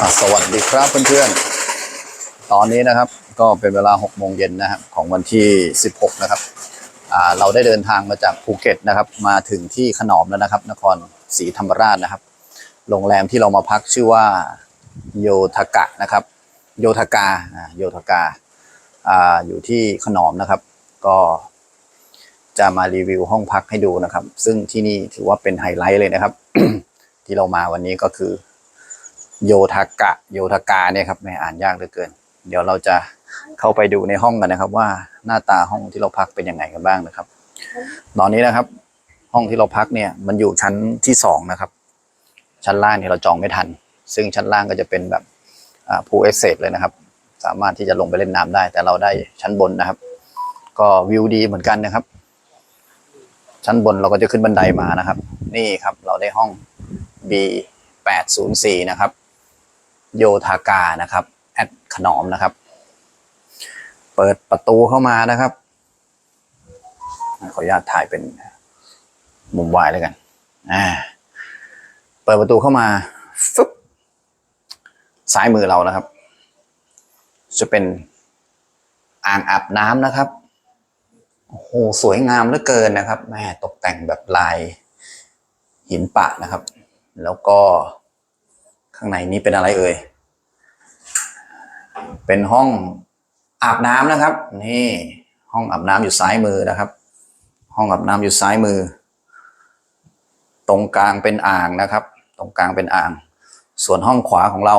สวัสดีครับเพื่อนๆ ตอนนี้นะครับก็เป็นเวลา6โมงเย็นนะครับของวันที่ 16 นะครับเราได้เดินทางมาจากภูเก็ตนะครับ มาถึงที่ขนอมแล้วนะครับ นครศรีธรรมราชนะครับ โรงแรมที่เรามาพักชื่อว่าโยทกะนะครับ โยทกาโยทกาอยู่ที่ขนอมนะครับ ก็จะมารีวิวห้องพักให้ดูนะครับ ซึ่งที่นี่ถือว่าเป็นไฮไลท์เลยนะครับ ที่เรามาวันนี้ก็คือ โยทากะ โยทากาเนี่ยครับไม่อ่านยากเหลือเกิน เดี๋ยวเราจะเข้าไปดูในห้องกันนะครับ ว่าหน้าตาห้องที่เราพักเป็นยังไงกันบ้างนะครับ ตอนนี้นะครับ ห้องที่เราพักเนี่ยมันอยู่ชั้นที่สองนะครับ ชั้นล่างเนี่ยเราจองไม่ทัน ซึ่งชั้นล่างก็จะเป็นแบบพูเอเซเลยนะครับ สามารถที่จะลงไปเล่นน้ำได้ แต่เราได้ชั้นบนนะครับ ก็วิวดีเหมือนกันนะครับ ชั้นบนเราก็จะขึ้นบันไดมานะครับ นี่ครับเราได้ห้อง B 804นะครับ โยธากานะครับ แอดขนอมนะครับ เปิดประตูเข้ามานะครับ ขออนุญาตถ่ายเป็นมุมวายแล้วกัน อ่า เปิดประตูเข้ามาฟึบซ้ายมือเรานะครับ จะเป็นอ่างอาบน้ำนะครับ โอ้โห สวยงามเหลือเกินนะครับแม่ตกแต่งแบบลายหินปะนะครับ แล้วก็ ข้างในนี้เป็นอะไรเอ่ย เป็นห้องอาบน้ำนะครับ นี่ห้องอาบน้ำอยู่ซ้ายมือนะครับ ห้องอาบน้ำอยู่ซ้ายมือ ตรงกลางเป็นอ่างนะครับ ตรงกลางเป็นอ่าง ส่วนห้องขวาของเรา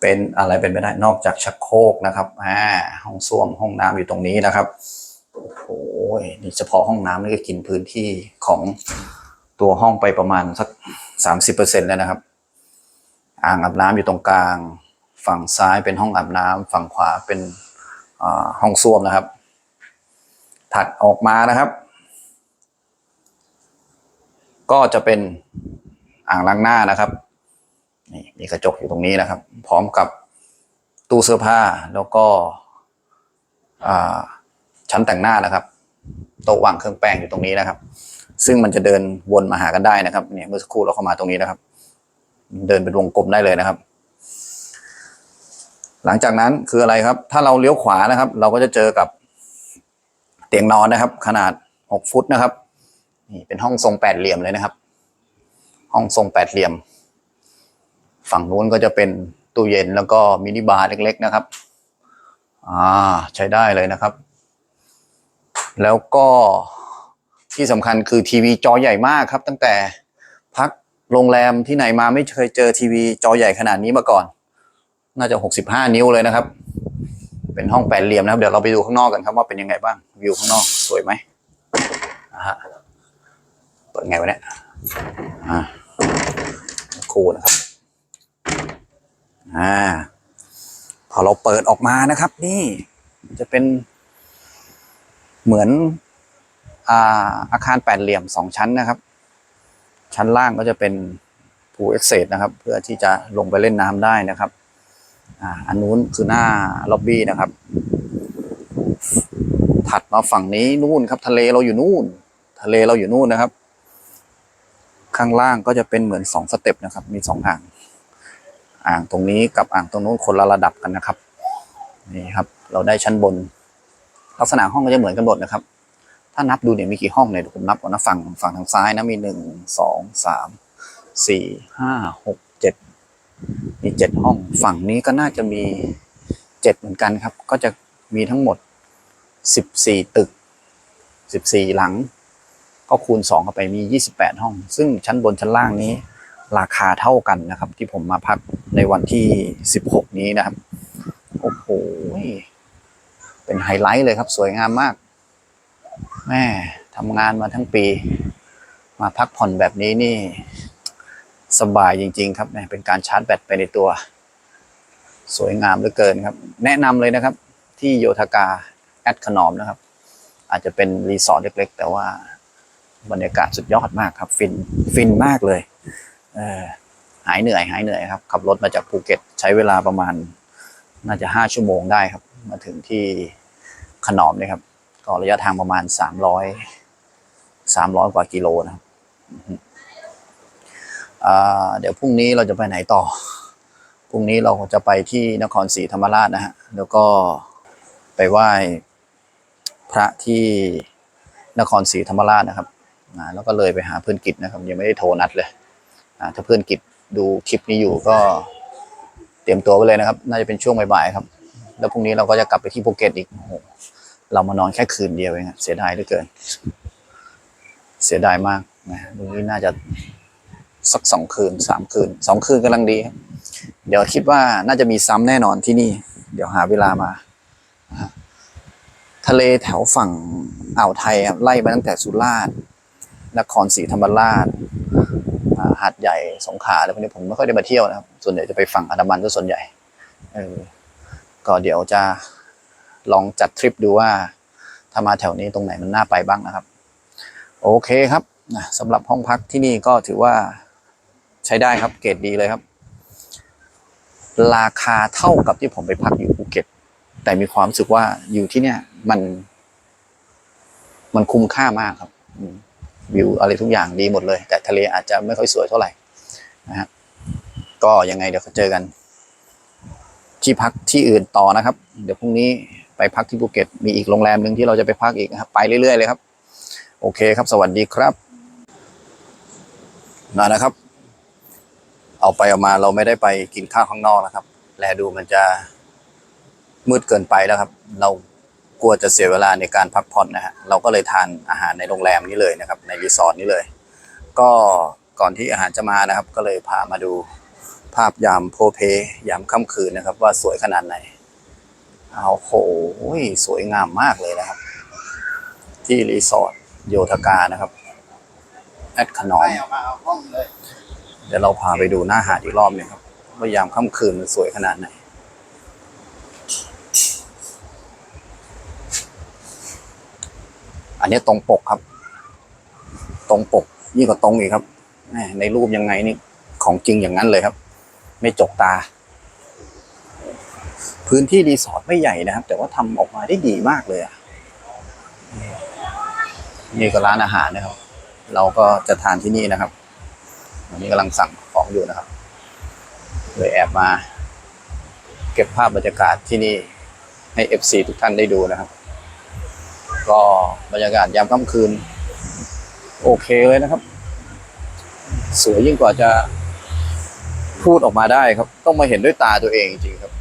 เป็นอะไรเป็นไปได้นอกจากชักโครกนะครับอ่าห้องส้วมห้องน้ำอยู่ตรงนี้นะครับโอ้โหนี่เฉพาะห้องน้ำนี่ก็กินพื้นที่ของตัวห้องไปประมาณสัก สามสิบเปอร์เซ็นแล้วนะครับ อ่างอาบน้ำอยู่ตรงกลาง ฝั่งซ้ายเป็นห้องอาบน้ำฝั่งขวาเป็นห้องส้วมนะครับ ถัดออกมานะครับ ก็จะเป็นอ่างล้างหน้านะครับนี่มีกระจกอยู่ตรงนี้นะครับ พร้อมกับตู้เสื้อผ้าแล้วก็ชั้นแต่งหน้านะครับโต๊ะวางเครื่องแป้งอยู่ตรงนี้นะครับ ซึ่งมันจะเดินวนมาหากันได้นะครับเนี่ยเมื่อสักครู่เราเข้ามาตรงนี้นะครับ เดินเป็นวงกลมได้เลยนะครับ หลังจากนั้นคืออะไรครับ ถ้าเราเลี้ยวขวานะครับ เราก็จะเจอกับเตียงนอนนะครับ ขนาดหกฟุตนะครับนี่เป็นห้องทรงแปดเหลี่ยมเลยนะครับ ห้องทรงแปดเหลี่ยม ฝั่งนู้นก็จะเป็นตู้เย็นแล้วก็มินิบาร์เล็ก ๆ นะครับ อ่า ใช้ได้เลยนะครับ แล้วก็ ที่สำคัญคือทีวีจอใหญ่มากครับ ตั้งแต่พักโรงแรมที่ไหนมาไม่เคยเจอทีวีจอใหญ่ขนาดนี้มาก่อน น่าจะหกสิบห้านิ้วเลยนะครับ เป็นห้องแปดเหลี่ยมนะครับ เดี๋ยวเราไปดูข้างนอกกันครับว่าเป็นยังไงบ้างวิวข้างนอกสวยไหมอ่าฮะเปิดไงวะเนี่ยอ่าคูนะครับอ่าพอเราเปิดออกมานะครับ นี่จะเป็นเหมือน อาอาคารแปดเหลี่ยมสองชั้นนะครับ ชั้นล่างก็จะเป็นพูเอ็กเซนะครับ เพื่อที่จะลงไปเล่นน้ำได้นะครับอ่าอันนู้นคือหน้าล็อบบี้นะครับ ถัดมาฝั่งนี้นู่นครับ ทะเลเราอยู่นู่น ทะเลเราอยู่นู่นนะครับ ข้างล่างก็จะเป็นเหมือนสองสเต็ปนะครับ มีสองอ่าง อ่างตรงนี้กับอ่างตรงนู้นคนละระดับกันนะครับ นี่ครับ เราได้ชั้นบน ลักษณะห้องก็จะเหมือนกันหมดนะครับานับดูเนี่ยมีกี่ห้องเนี่ยผมนับก่อนนะฝั่งฝั่งทางซ้ายนะมีหนึ่งสองสามสี่ห้าหกเจ็ดมีเจ็ดห้อง ฝั่งนี้ก็น่าจะมีเจ็ดเหมือนกันครับ ก็จะมีทั้งหมดสิบสี่ตึกสิบสี่หลัง ก็คูณสองเข้าไปมียี่สิบแปดห้อง ซึ่งชั้นบนชั้นล่างนี้ ราคาเท่ากันนะครับ ที่ผมมาพักในวันที่สิบหกนี้นะครับโอ้โหเป็นไฮไลท์เลยครับ สวยงามมาก แม่ทำงานมาทั้งปี มาพักผ่อนแบบนี้นี่ สบายจริง ๆ ครับเนี่ยเป็นการชาร์จแบตไปในตัว สวยงามเหลือเกินครับ แนะนำเลยนะครับ ที่โยธากาแอดขนอมนะครับ อาจจะเป็นรีสอร์ทเล็ก ๆ แต่ว่าบรรยากาศสุดยอดมากครับ ฟินฟินมากเลยเออหายเหนื่อยหายเหนื่อยครับ ขับรถมาจากภูเก็ตใช้เวลาประมาณ น่าจะห้าชั่วโมงได้ครับ มาถึงที่ขนอมนี่ยครับ ก็ระยะทางประมาณสามร้อยสามร้อยกว่ากิโลนะครับเดี๋ยวพรุ่งนี้เราจะไปไหนต่อ พรุ่งนี้เราจะไปที่นครศรีธรรมราชนะฮะ แล้วก็ไปไหว้พระที่นครศรีธรรมราชนะครับแล้วก็เลยไปหาเพื่อนกิจนะครับ ยังไม่ได้โทรนัดเลย ถ้าเพื่อนกิจดูคลิปนี้อยู่ก็เตรียมตัวไว้เลยนะครับ น่าจะเป็นช่วงบ่ายๆครับ แล้วพรุ่งนี้เราก็จะกลับไปที่ภูเก็ตอีกโอ้โห เรามานอนแค่คืนเดียวเองอะเสียดายเหลือเกิน เสียดายมากนะตรงนี้น่าจะสักสองคืนสามคืนสองคืนกำลังดีครับเดี๋ยวคิดว่าน่าจะมีซ้ำแน่นอนที่นี่ เดี๋ยวหาเวลามา ทะเลแถวฝั่งอ่าวไทยครับไล่มาตั้งแต่สุราษฎร์นครศรีธรรมราชหาดใหญ่สงขลาแล้วพวกนี้ผมไม่ค่อยได้มาเที่ยวนะครับ ส่วนใหญ่จะไปฝั่งอันดามันซะส่วนใหญ่เออก็เดี๋ยวจะ ลองจัดทริปดูว่าถ้ามาแถวนี้ตรงไหนมันน่าไปบ้างนะครับ โอเคครับนะสำหรับห้องพักที่นี่ก็ถือว่าใช้ได้ครับเกรดดีเลยครับ ราคาเท่ากับที่ผมไปพักอยู่ภูเก็ต แต่มีความรู้สึกว่าอยู่ที่เนี่ย มัน มันคุ้มค่ามากครับวิวอะไรทุกอย่างดีหมดเลย แต่ทะเลอาจจะไม่ค่อยสวยเท่าไหร่นะฮะก็ยังไงเดี๋ยวเจอกัน ที่พักที่อื่นต่อนะครับ เดี๋ยวพรุ่งนี้ ไปพักที่ภูเก็ตมีอีกโรงแรมหนึ่งที่เราจะไปพักอีกครับไปเรื่อยๆเลยครับ โอเคครับ สวัสดีครับนะนะครับ เอาไปเอามาเราไม่ได้ไปกินข้าวข้างนอกนะครับ แลดูมันจะมืดเกินไปแล้วครับ เรากลัวจะเสียเวลาในการพักผ่อนนะฮะเราก็เลยทานอาหารในโรงแรมนี้เลยนะครับ ในรีสอร์ทนี้เลย ก็ก่อนที่อาหารจะมานะครับ ก็เลยพามาดูภาพยามโพเพยามค่ำคืนนะครับ ว่าสวยขนาดไหน อาโหสวยงามมากเลยนะครับ ที่รีสอร์ทโยธกานะครับแอดขนอมเดี๋ยวเราพาไปดูหน้าหาดอีกรอบหนึงครับว่ายามค่ำคืนมันสวยขนาดไหนอันนี้ตรงปกครับ ตรงปกยิ่งกว่าตรงอีกครับแหม่ในรูปยังไงนี่ของจริงอย่างนั้นเลยครับ ไม่จกตา พื้นที่รีสอร์ทไม่ใหญ่นะครับ แต่ว่าทำออกมาได้ดีมากเลยอะนี่ก็ร้านอาหารนะครับ เราก็จะทานที่นี่นะครับวันนี้กำลังสั่งของอยู่นะครับเลยแอบมา เก็บภาพบรรยากาศที่นี่ให้ FC ทุกท่านได้ดูนะครับ ก็บรรยากาศยามค่ำคืน โอเคเลยนะครับ สวยยิ่งกว่าจะพูดออกมาได้ครับ ต้องมาเห็นด้วยตาตัวเองจริงๆครับ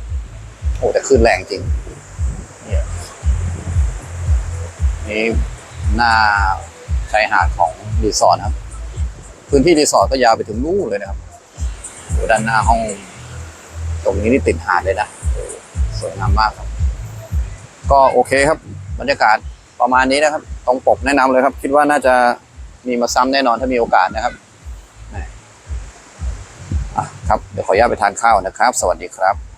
โอ้แต่คลื่นแรงจริงเนี่ยนี่หน้าชายหาดของรีสอร์ทครับ พื้นที่รีสอร์ทก็ยาวไปถึงนู่นเลยนะครับดูด้านหน้าห้อง ตรงนี้นี่ติดหาดเลยนะโอ้สวยงามมากครับ ก็โอเคครับ บรรยากาศประมาณนี้นะครับ ตรงปกแนะนำเลยครับ คิดว่าน่าจะมีมาซ้ำแน่นอนถ้ามีโอกาสนะครับอะครับ เดี๋ยวขออนุญาตไปทานข้าวนะครับ สวัสดีครับ